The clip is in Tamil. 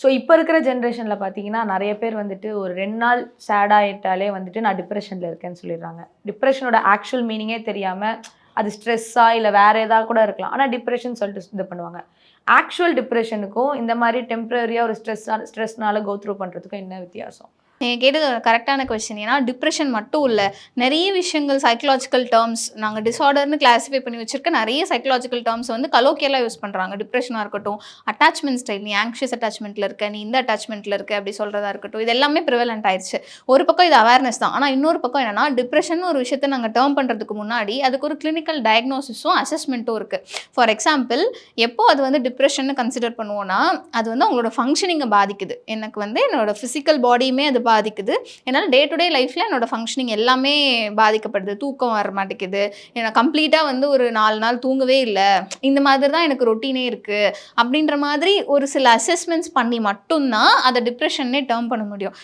ஸோ இப்போ இருக்கிற ஜென்ரேஷனில் பார்த்தீங்கன்னா நிறைய பேர் வந்துட்டு ஒரு ரெண்டு நாள் சேட் ஆகிட்டாலே வந்துட்டு நான் டிப்ரெஷனில் இருக்கேன்னு சொல்லிடுறாங்க. டிப்ரெஷனோட ஆக்சுவல் மீனிங்கே தெரியாமல் அது ஸ்ட்ரெஸ்ஸாக இல்லை வேறு ஏதாவது கூட இருக்கலாம். ஆனால் டிப்ரெஷன் சொல்லிட்டு இது பண்ணுவாங்க. ஆக்சுவல் டிப்ரெஷனுக்கும் இந்த மாதிரி டெம்பரரியாக ஒரு ஸ்ட்ரெஸ்ஸாக ஸ்ட்ரெஸ்னால கோ த்ரூ பண்ணுறதுக்கும் என்ன வித்தியாசம்? நீங்கள் கேட்டது கரெக்டான கொஷின் ஏன்னா டிப்ரெஷன் மட்டும் இல்லை நிறைய விஷயங்கள் சைக்கலாஜிக்கல் டேர்ம்ஸ் நாங்கள் டிஸார்டர்னு கிளாஸிஃபை பண்ணி வச்சிருக்க நிறைய சைக்கலாஜிக்கல் டேர்ம்ஸ் வந்து கலோக்கியலாக யூஸ் பண்ணுறாங்க டிப்ரெஷனாக இருக்கட்டும் அட்டாச்மெண்ட் ஸ்டைல் நீ ஆங்ஷியஸ் அட்டாச்மெண்ட்டில் இருக்க நீ இந்த அட்டாச்மெண்ட்டில் இருக்க அப்படி சொல்கிறதா இருக்கட்டும் இது எல்லாமே ப்ரிவலண்ட் ஆயிடுச்சு ஒரு பக்கம் இது அவேர்னஸ் தான். ஆனால் இன்னொரு பக்கம் என்னன்னா டிப்ரெஷன் ஒரு விஷயத்தை நாங்கள் டேர்ம் பண்ணுறதுக்கு முன்னாடி அதுக்கு ஒரு கிளினிக்கல் டயக்னோசிஸும் அசஸ்மெண்ட்டும் இருக்குது ஃபார் எக்ஸாம்பிள் எப்போ அது வந்து டிப்ரெஷன் கன்சிடர் பண்ணுவோன்னா அது வந்து அவங்களோட ஃபங்க்ஷனிங்கை பாதிக்குது. எனக்கு வந்து என்னோட ஃபிசிக்கல் பாடியுமே அது பாதிக்குது. என்னால் டே டு டே லைஃப்பில் என்னோட ஃபங்க்ஷனிங் எல்லாமே பாதிக்கப்படுது. தூக்கம் வர மாட்டேங்குது. எனக்கு கம்ப்ளீட்டாக வந்து ஒரு நாலு நாள் தூங்கவே இல்லை. இந்த மாதிரி தான் எனக்கு ரொட்டீனே இருக்குது அப்படின்ற மாதிரி ஒரு சில அசஸ்மெண்ட்ஸ் பண்ணி மட்டும்தான் அதை டிப்ரெஷன்னே டேர்ம் பண்ண முடியும்.